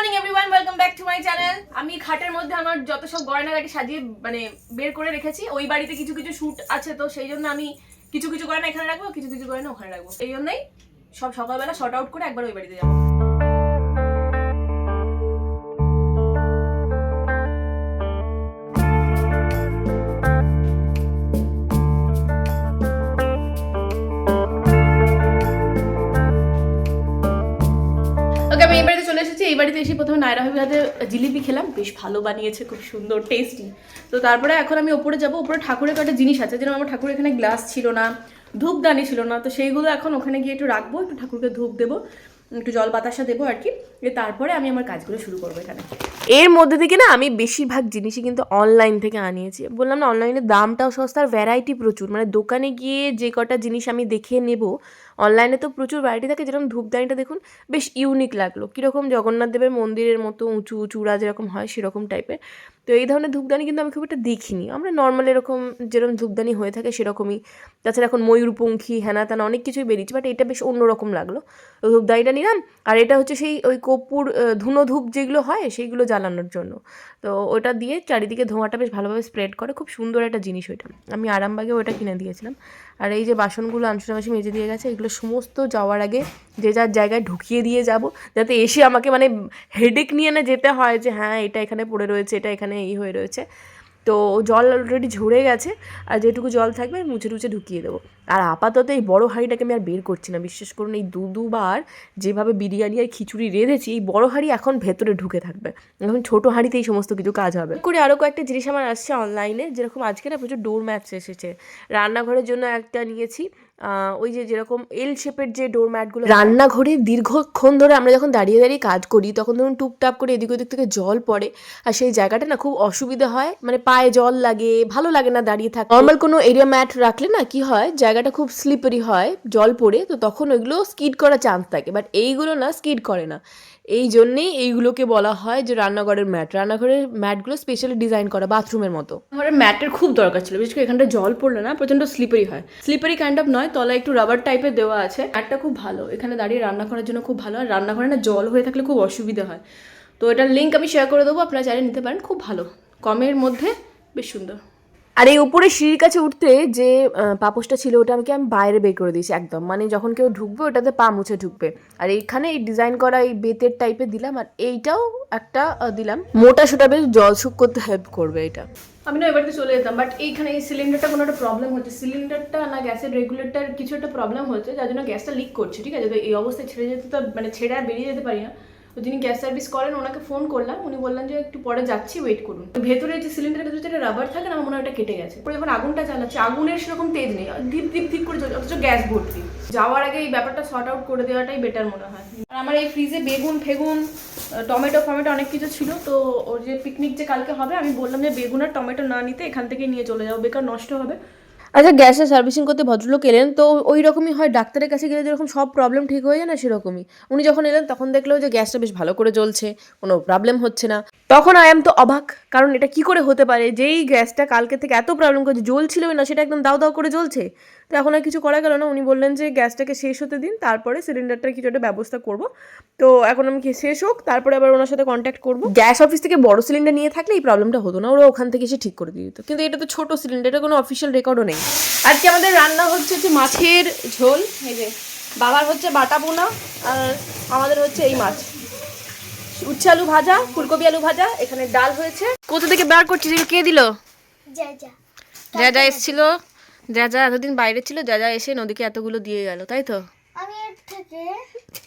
Morning everyone welcome back to my channel আমি খাটের মধ্যে আমার যত সব গয়নাগাটি সাজিয়ে মানে বের করে রেখেছি, ওই বাড়িতে কিছু কিছু শ্যুট আছে, তো সেই জন্য আমি কিছু কিছু গয়না এখানে রাখব, কিছু কিছু গয়না ওখানে রাখব। এই জন্যই সব সকালবেলা শর্ট আউট করে একবার ওই বাড়িতে যাব। বাড়িতে এসে প্রথমে নায়রা হাতে জিলিপি খেলাম। বেশ ভালো বানিয়েছে, খুব সুন্দর টেস্টি তো তারপরে এখন আমি ওপরে যাব। ওপরে ঠাকুরের কয়েকটা জিনিস আছে। যেরকম আমার ঠাকুর এখানে গ্লাস ছিল না, ধূপদানি ছিল না, তো সেইগুলো এখন ওখানে গিয়ে একটু রাখব, একটু ঠাকুরকে ধূপ দেবো। একটু জল বাতাসা দেবো আর কি। তারপরে আমি আমার কাজগুলো শুরু করব এখানে। এর মধ্যে থেকে না আমি বেশিরভাগ জিনিসই কিন্তু অনলাইন থেকে আনিয়েছি। বললাম না অনলাইনে দামটাও সস্তা আর ভ্যারাইটি প্রচুর। মানে দোকানে গিয়ে যে কটা জিনিস আমি দেখে নেব অনলাইনে তো প্রচুর ভ্যারাইটি থাকে। যেরকম ধূপদানিটা দেখুন, বেশ ইউনিক লাগল। কীরকম জগন্নাথ দেবের মন্দিরের মতো উঁচু চূড়া যেরকম হয়, সেরকম টাইপের তো এই ধরনের ধূপদানি কিন্তু আমি খুব একটা দেখিনি। আমরা নর্মাল এরকম যেরকম ধূপদানি হয়ে থাকে, সেরকমই। তাছাড়া এখন ময়ূরপঙ্খী হ্যানা ত্যানা অনেক কিছুই বেরিয়েছে বাট এটা বেশ অন্যরকম লাগল। ধূপদানিটা নিলাম আর এটা হচ্ছে সেই ওই কর্পূর আহ, ধুনো ধূপ যেগুলো হয় সেইগুলো জ্বালানোর জন্য। তো ওটা দিয়ে চারিদিকে ধোঁয়াটা বেশ ভালোভাবে স্প্রেড করে খুব সুন্দর একটা জিনিস ওইটা। আমি আরামবাগে ওটা কিনে দিয়েছিলাম। আর এই যে বাসনগুলো আনসুনা মাসি মেজে দিয়ে গেছে এগুলো সমস্ত যাওয়ার আগে যে যার জায়গায় ঢুকিয়ে দিয়ে যাব যাতে এসে আমাকে মানে হেডেক নিয়ে না যেতে হয় যে হ্যাঁ এটা এখানে পড়ে রয়েছে এটা এখানে এই হয়ে রয়েছে। তো জল অলরেডি ঝরে গেছে, আর যেটুকু জল থাকবে আমি মুছে টুছে ঢুকিয়ে দেবো। আর আপাতত এই বড়ো হাঁড়িটাকে আমি আর বের করছি না বিশ্বাস করুন এই দু দুবার যেভাবে বিরিয়ানি আর খিচুড়ি রেঁধেছি, এই বড় হাঁড়ি এখন ভেতরে ঢুকে থাকবে। এখন ছোটো হাঁড়িতে এই সমস্ত কিছু কাজ হবে। করে আরও কয়েকটা জিনিস আমার আসছে অনলাইনে যেরকম আজকে না প্রচুর ডোর ম্যাটস এসেছে। রান্নাঘরের জন্য একটা নিয়েছি ওই যে যেরকম এল শেপের যে ডোর ম্যাটগুলো রান্নাঘরে দীর্ঘক্ষণ ধরে আমরা যখন দাঁড়িয়ে দাঁড়িয়ে কাজ করি, তখন ধরুন টুপটাপ করে এদিক ওদিক থেকে জল পড়ে, আর সেই জায়গাটা না খুব অসুবিধা হয়। মানে পায়ে জল লাগে, ভালো লাগে না দাঁড়িয়ে থাকতে। নর্মাল কোনো এরিয়া ম্যাট রাখলে না কি হয়, জায়গাটা খুব স্লিপারি হয়, জল পড়ে, তো তখন ওইগুলো স্কিড করার চান্স থাকে। বাট এইগুলো না স্কিড করে না। এই জন্যেই এইগুলোকে বলা হয় যে রান্নাঘরের ম্যাট। রান্নাঘরের ম্যাটগুলো স্পেশালি ডিজাইন করা বাথরুমের মতো। ঘরের ম্যাটের খুব দরকার ছিল। বিশেষ করে এখানটা জল পড়লে না প্রচণ্ড স্লিপারি হয়। স্লিপারি কাইন্ড অফ নয়, তলায় একটু রাবার টাইপের দেওয়া আছে। ম্যাটটা খুব ভালো। এখানে দাঁড়িয়ে রান্না করার জন্য খুব ভালো। আর রান্নাঘরে না জল হয়ে থাকলে খুব অসুবিধা হয়। তো এটার লিঙ্ক আমি শেয়ার করে দেবো। আপনারা চাইলে নিতে পারেন। খুব ভালো। কমের মধ্যে বেশ সুন্দর। আর এই উপরে সিঁড়ির কাছে উঠতে যে আহ, পাপোশটা ছিল ওটা আমাকে আমি বাইরে বের করে দিয়েছি একদম। মানে যখন কেউ ঢুকবে ওটাতে পা মুছে ঢুকবে। আর এইখানে এই ডিজাইন করা এই বেতের টাইপের দিলাম আর এইটাও একটা দিলাম। মোটা সোটা বেশ জল শুক করতে হেল্প করবে এটা। আমি না এবারে চলে যেতাম বাট এইখানে এই সিলিন্ডারটা কোনো একটা প্রবলেম হচ্ছে। সিলিন্ডারটা না গ্যাসের রেগুলেটর কিছু একটা প্রবলেম হচ্ছে যার জন্য গ্যাসটা লিক করছে ঠিক আছে? তো এই অবস্থায় ছেড়ে যেতে তো মানে ছেড়ে আর বেরিয়ে যেতে পারি না। তো যিনি গ্যাস সার্ভিস করেন ওনাকে ফোন করলাম। উনি বললেন যে একটু পরে যাচ্ছি ওয়েট করুন। ভেতরে যে সিলিন্ডারের ভেতরে যেটা রাবার থাকে না আমার মনে হয় ওটা কেটে গেছে। পরে যখন আগুনটা চালাচ্ছে আগুনের সেরকম তেজ নেই। ধীপ ধীপ ধীপ করে জ্বলছে, অথচ গ্যাস ভর্তি। যাওয়ার আগে এই ব্যাপারটা সর্ট আউট করে দেওয়াটাই বেটার মনে হয়। আর আমার এই ফ্রিজে বেগুন ফেগুন টমেটো ফমেটো অনেক কিছু ছিল। তো ওর যে পিকনিক যে কালকে হবে আমি বললাম যে বেগুন আর টমেটো না নিতে এখান থেকে নিয়ে চলে যাও। বেকার নষ্ট হবে। আচ্ছা গ্যাসের সার্ভিসিং করতে ভদ্রলোক এলেন, তো ওই রকমই হয়, ডাক্তারের কাছে গেলে যেরকম সব প্রবলেম ঠিক হয়ে যায় না, সেরকমই। উনি যখন এলেন, তখন দেখল যে গ্যাসটা বেশ ভালো করে জ্বলছে, কোনো প্রবলেম হচ্ছে না। তখন আই এম তো অবাক, কারণ এটা কি করে হতে পারে? যেই গ্যাসটা কালকে থেকে এত প্রবলেম করছে, জ্বলছিলই না, সেটা একদম দাও দাও করে জ্বলছে। তো এখন আর কিছু করা গেল না উনি বললেন যে গ্যাসটাকে শেষ হতে দিন তারপরে সিলিন্ডারটার কিছু একটা ব্যবস্থা করব। তো এখন আমি কি শেষ হোক তারপরে আবার ওনার সাথে কন্ট্যাক্ট করব। গ্যাস অফিস থেকে বড় সিলিন্ডার নিয়ে থাকলে এই প্রবলেমটা হতো না ওরা ওখান থেকে এসে ঠিক করে দিয়ে দিত। কিন্তু এটা তো ছোট সিলিন্ডার এটা কোনো অফিসিয়াল রেকর্ডও নেই। আজকে আমাদের রান্না হচ্ছে হচ্ছে মাছের ঝোল এই যে বাবার হচ্ছে বাটা পোনা আর আমাদের হচ্ছে এই মাছ। উচ্ছে আলু ভাজা ফুলকপি আলু ভাজা এখানে ডাল হয়েছে। কোথা থেকে বার করছিস? কে দিল? যা যা যা যা এসেছিল। যা যা এতদিন বাইরে ছিল যা যা এসে নদীকে এতগুলো দিয়ে গেল তাই তো? আমি এর থেকে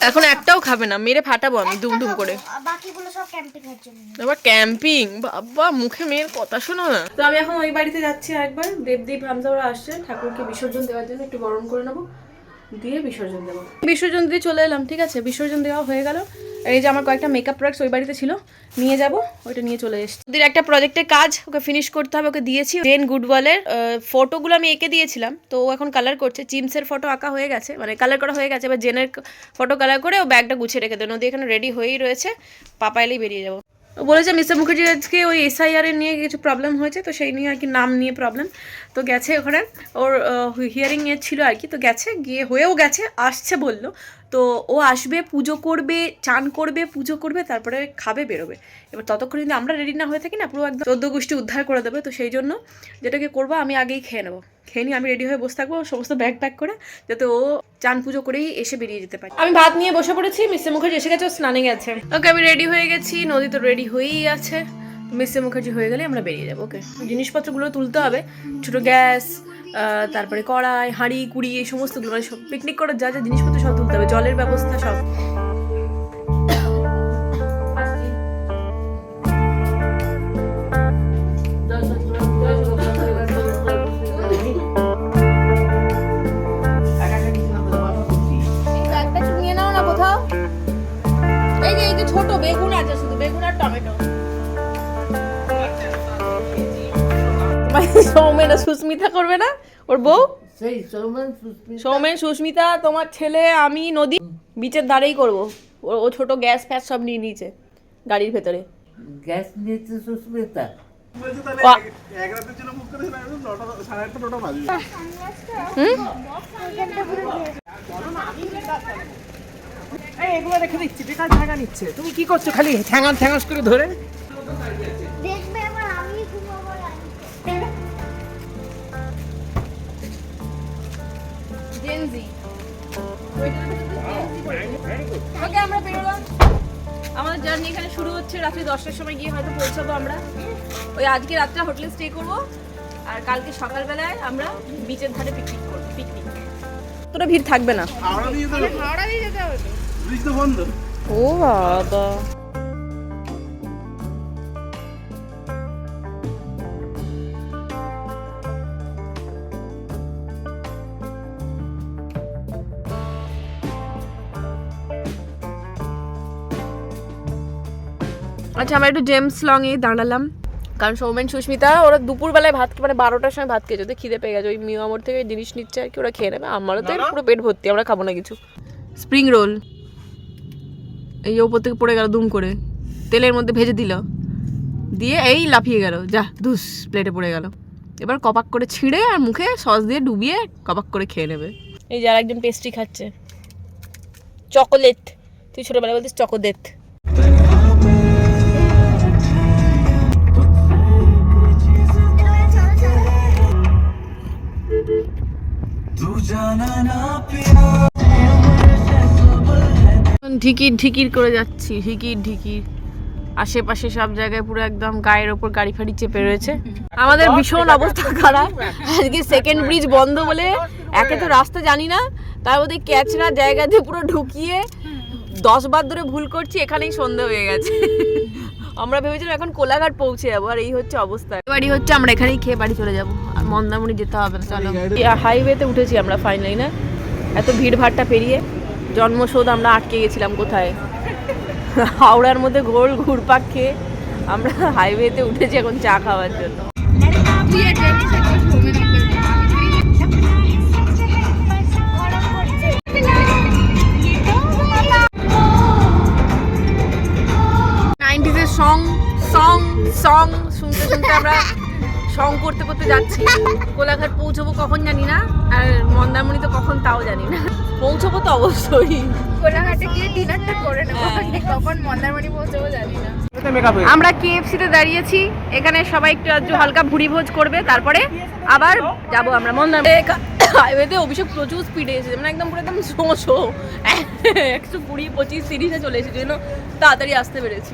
এখন একটাও খাবে না মেরে ফাটাবো আমি দুম দুম করে। আর বাকিগুলো সব ক্যাম্পিং এর জন্য। আবার ক্যাম্পিং বাবা মুখে মেয়ের কথা শোনো না। তো আমি এখন ওই বাড়িতে যাচ্ছি একবার দেবদীপ হামজা ওরা আসছে ঠাকুরকে বিসর্জন দেওয়ার জন্য একটু গরম করে নেব। দিয়ে বিসর্জন দেবো। বিসর্জন দিয়ে চলে এলাম ঠিক আছে? বিসর্জন দেওয়া হয়ে গেল। আর এই যে আমার কয়েকটা মেকআপ প্রোডাক্টস ওই বাড়িতে ছিল, নিয়ে যাব, ওইটা নিয়ে চলে এসেছি। ওদের একটা প্রজেক্টের কাজ, ওকে ফিনিশ করতে হবে, ওকে দিয়েছি। জেন গুডওয়ালের ফটোগুলো আমি এঁকে দিয়েছিলাম, তো ও এখন কালার করছে। চিমসের ফটো আঁকা হয়ে গেছে মানে কালার করা হয়ে গেছে, এবার জেনের ফটো কালার করে ও ব্যাগটা গুছিয়ে রেখে দেয় নদী এখানে রেডি হয়েই রয়েছে, পাপা এলেই বেরিয়ে যাব। বলেছে মিস্টার মুখার্জি, আজকে ওই এসআইআর এর নিয়ে কিছু প্রবলেম হয়েছে, তো সেই নিয়ে আর কি নাম নিয়ে প্রবলেম তো গেছে ওখানে। ওর হিয়ারিং এর ছিল আর কি, তো গেছে, গিয়ে হয়েও গেছে, আসছে বলল। তো ও আসবে, পুজো করবে, চান করবে, পুজো করবে, তারপরে খাবে, বেরোবে। এবার ততক্ষণ যদি আমরা রেডি না হয়ে থাকি না, পুরো একদম চোদ্দ গোষ্ঠী উদ্ধার করে দেবে। তো সেই জন্য যেটাকে করব, আমি আগেই খেয়ে নেব। খেয়ে নিয়ে আমি রেডি হয়ে বসে থাকব, সমস্ত ব্যাগ প্যাক করে, যাতে ও চান পুজো করেই এসে বেরিয়ে যেতে পারে। আমি ভাত নিয়ে বসে পড়েছি মিস্টার মুখার্জি এসে গেছে, ও স্নানে গেছে। ওকে, আমি রেডি হয়ে গেছি, নদী তো রেডি হয়েই আছে। মিস্টার মুখার্জি হয়ে গেলে আমরা বেরিয়ে যাব ওকে জিনিসপত্রগুলো তুলতে হবে, ছোটো গ্যাস তারপরে কড়াই, হাঁড়ি, কুড়ি, এই সমস্তগুলো মানে সব পিকনিক করার যা যা জিনিসপত্র সব তুলতে হবে, জলের ব্যবস্থা সব। সৌমেন আর সুস্মিতা করবে না? ওর বউ? সেই সৌমেন সুস্মিতা। সৌমেন সুস্মিতা তোমার ছেলে আমি নদী বিচের ধারেই করব। ও ও ছোট গ্যাস ফ্যাস সব নিয়ে নিয়েছে গাড়ির ভেতরে। গ্যাস নিয়েছে সুস্মিতা। এগুলো রেখে দিচ্ছি বেকার নিচ্ছে। তুমি কি করছ খালি ঠ্যাঙান ঠ্যাঙাস করে ধরে? ওকে আমরা বেরোলাম। আমাদের জার্নি এখানে শুরু হচ্ছে। রাত্রি দশটার সময় গিয়ে হয়তো পৌঁছাবো আমরা। ওই আজকে রাত্রে হোটেলে স্টে করব। আর কালকে সকালবেলায় আমরা বিচের ধারে পিকনিক করব পিকনিক তোরা ভিড় থাকবে না। হাওড়া দিয়ে যেতে হবে। হাওড়া দিয়ে যেতে হবে ব্রিজ তো বন্ধ। ও বাবা। আচ্ছা আমরা একটু জেমস লং এ দাঁড়ালাম। কারণ সৌমেন সুস্মিতা ওরা দুপুরবেলায় ভাত মানে বারোটার সময় ভাত খেয়েছে। ওদের খিদে পেয়ে গেছে। ওই মিয়ামোর থেকে জিনিস নিচ্ছে আর কি ওরা খেয়ে নেবে। আমারও তো পুরো পেট ভর্তি আমরা খাব না কিছু। স্প্রিং রোল এই ওপর থেকে পড়ে গেল দুম করে। তেলের মধ্যে ভেজে দিল। দিয়ে এই লাফিয়ে গেল। যা ধুস প্লেটে পড়ে গেল। এবার কপাক করে ছিঁড়ে আর মুখে সস দিয়ে ডুবিয়ে কপাক করে খেয়ে নেবে। এই যার একজন পেস্ট্রি খাচ্ছে। চকোলেট তুই ছোটবেলায় বলতিস চকোলেট ঢিকির ঢিকির করে যাচ্ছি, ঢিকির ঢিকির। আশেপাশে সব জায়গায় পুরো একদম গায়ের ওপর গাড়ি ফাড়ি চেপে রয়েছে। আমাদের ভীষণ অবস্থা খারাপ। আজকে সেকেন্ড ব্রিজ বন্ধ বলে একে তো রাস্তা জানি না, তার মধ্যে ক্যাচরা জায়গা দিয়ে পুরো ঢুকিয়ে দশ বার ধরে ভুল করছি, এখানেই সন্ধে হয়ে গেছে। আমরা ভেবেছিলাম এখন কোলাঘাট পৌঁছে যাব আর এই হচ্ছে অবস্থা। বাড়ি হচ্ছে আমরা এখানেই খেয়ে বাড়ি চলে যাব। আর মন্দামণি যেতে হবে না চলো। হাইওয়েতে উঠেছি আমরা ফাইনালি না? এত ভিড় ভাড়টা পেরিয়ে জন্মসৌধ আমরা আটকে গেছিলাম কোথায়? হাওড়ার মধ্যে গোল ঘুরপাক খেয়ে আমরা হাইওয়েতে উঠেছি এখন চা খাওয়ার জন্য। সং সং সং শুনতে শুনতে আমরা সং করতে করতে যাচ্ছি। কোলাঘাট পৌঁছবো কখন জানি না আর মন্দারমণি তো কখন তাও জানি না। পৌঁছবো তো অবশ্যই। কোলাঘাটে গিয়ে ডিনারটা করে নেব। হ্যাঁ। কখন মন্দারমণি পৌঁছবো জানি না। আমরা কেএফসিতে দাঁড়িয়েছি। এখানে সবাই একটু আধটু হালকা ভুড়ি ভোজ করবে তারপরে আবার যাব আমরা মন্দার হাইওয়েতে অভিষেক প্রচুর স্পিডে এসেছে। মানে একদম পুরো একদম শো শো। একশো কুড়ি পঁচিশ তিরিশে চলে এসেছে। যেন তাড়াতাড়ি আসতে পেরেছি।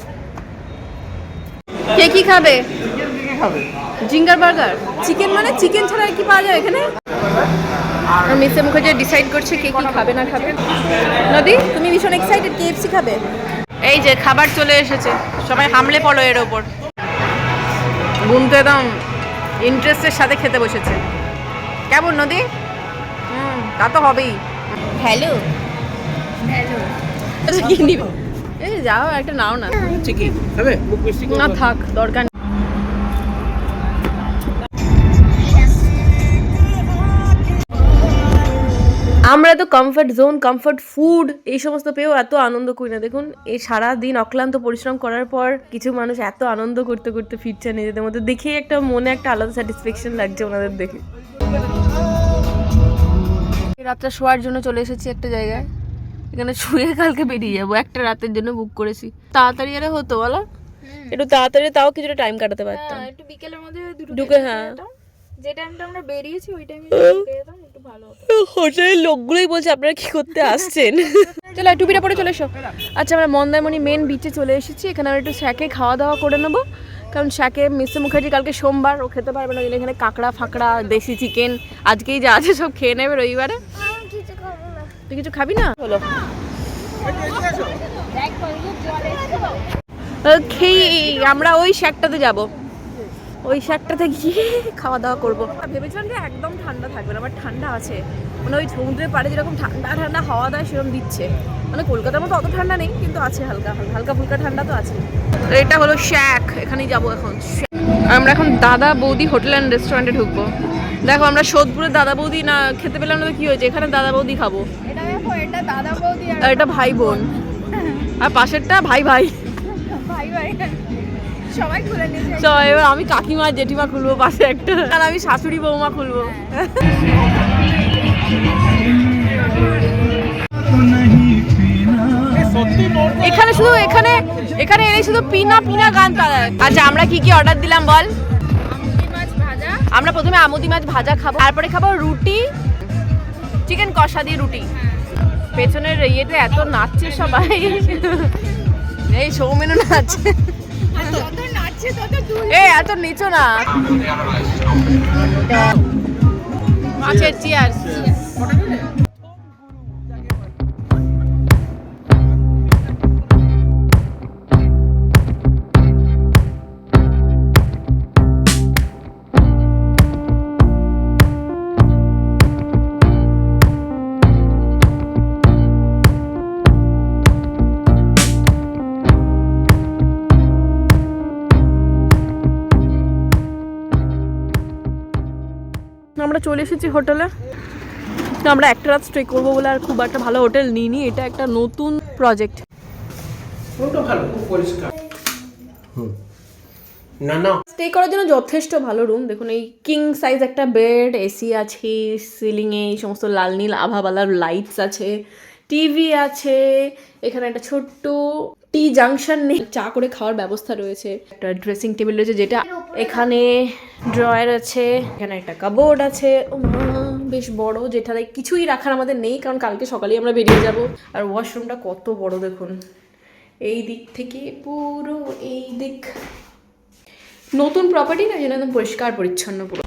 কে কি খাবে? Zinger burger? চিকেন মানে চিকেন ছাড়া কি পাওয়া যায় এখানে? মিসে মুখার্জি ডিসাইড করছে কে কি খাবে না খাবে। নদী তুমি ভীষণ এক্সাইটেড কেএফসি খাবে? এই যে খাবার চলে এসেছে সবাই হামলে পড়ো এর ওপর। বুন তো একদম ইন্টারেস্টের সাথে খেতে বসেছে। কেমন নদী? হুম তা তো হবেই। হ্যালো হ্যালো আচ্ছা কি নিবে? এই যাও একটা নাও না। ঠিকই। হবে মুখ মিষ্টি না থাক দরকার নেই। আমরা তো কমফর্ট জোন কমফর্ট ফুড এই সমস্ত পেয়েও এত আনন্দ করি না। দেখুন এই সারা দিন অক্লান্ত পরিশ্রম করার পর কিছু মানুষ এত আনন্দ করতে করতে ফিরছে নিজেদের মধ্যে। দেখেই একটা মনে একটা আলাদা স্যাটিসফ্যাকশন লাগছে ওনাদের দেখে। এই রাতটা শোয়ার জন্য চলে এসেছি একটা জায়গায়। এখানে শুয়ে কালকে বেরিয়ে যাব। একটা রাতের জন্য বুক করেছি। তাড়াতাড়ি আরে হতো বলো? একটু তাড়াতাড়ি তাও কিছুটা টাইম কাটাতে পারতাম। হ্যাঁ, একটু বিকেলের মধ্যে ঢুকে হ্যাঁ। যে টাইমটা আমরা বেরিয়েছি ওই টাইমে একটু ভালো হোটেলের লোকগুলোই বলছে আপনারা কি করতে আসছেন? চলো টুপিটা পরে চলে এসো। আচ্ছা আমরা মন্দারমণি মেন বিচে চলে এসেছি। এখানে আমরা একটু শ্যাকে খাওয়া দাওয়া করে নেব। কারণ শ্যাকে মিস্টার মুখার্জি কালকে সোমবার ও খেতে পারবে না। এখানে কাঁকড়া ফাঁকড়া দেশি চিকেন আজকেই যা আছে সব খেয়ে নেবে রবিবারে। তুই কিছু খাবি না? হলো। আমরা ওই শ্যাকটাতে যাব। ওই শ্যাকটাতে গিয়ে খাওয়া দাওয়া করব। ভেবেছিলাম যে একদম ঠান্ডা থাকবে না বাট ঠান্ডা আছে। মানে ওই সমুদ্রের পাড়ে যেরকম ঠান্ডা ঠান্ডা হাওয়া দেয় সেরকম দিচ্ছে। মানে কলকাতার মতো অত ঠান্ডা নেই কিন্তু আছে হালকা হালকা হালকা ফুলকা ঠান্ডা তো আছে। তো এটা হলো শ্যাক এখানেই যাব এখন। আমরা এখন দাদা বৌদি হোটেল অ্যান্ড রেস্টুরেন্টে ঢুকবো। দেখো আমরা সোদপুরের দাদা বৌদি না খেতে পেলাম না তো কি হয়েছে? এখানে দাদা বৌদি খাব। এটা দাদা বৌদি আর এটা ভাই বোন। আর পাশেরটা ভাই ভাই। ভাই ভাই। সবাই খুলে নিয়েছে তো এবার আমি কাকিমা জেঠিমা খুলবো পাশে একটা। আর আমি শাশুড়ি বৌমা খুলবো। এখানে শুধু এখানে এখানে এনে শুধু পিনা পিনা গান তারা। আচ্ছা আমরা কি কি অর্ডার দিলাম বল? আমরা প্রথমে আমুদি মাছ ভাজা খাব তারপরে খাব রুটি চিকেন কষা দিয়ে রুটি। পেছনের ইয়েতে এত নাচছে সবাই। এই সৌমেনও নাচছে। এ এত নিচো না। মাছের চিয়ার আমরা চলে এসেছি হোটেলে। তো আমরা একটা রাত স্টে করব বলে আর খুব একটা ভালো হোটেল নিইনি এটা একটা নতুন প্রজেক্ট না না। স্টে করার জন্য যথেষ্ট ভালো রুম দেখুন এই কিং সাইজ একটা বেড এসি আছে সিলিংয়ে এই সমস্ত লাল নীল আভাবালার লাইটস আছে টিভি আছে এখানে একটা ছোট্ট টি জাংশন নেই। চা করে খাওয়ার ব্যবস্থা রয়েছে। একটা ড্রেসিং টেবিল রয়েছে যেটা এখানে ড্রয়ার আছে, এখানে একটা কাবোর্ড আছে। বেশ বড় যেটাতে কিছুই রাখার আমাদের নেই, কারণ কালকে সকালেই আমরা বেরিয়ে যাব। আর ওয়াশরুমটা কত বড় দেখুন। এই দিক থেকে পুরো এই দিক। নতুন প্রপার্টি না যেন একদম পরিষ্কার, পরিচ্ছন্ন পুরো।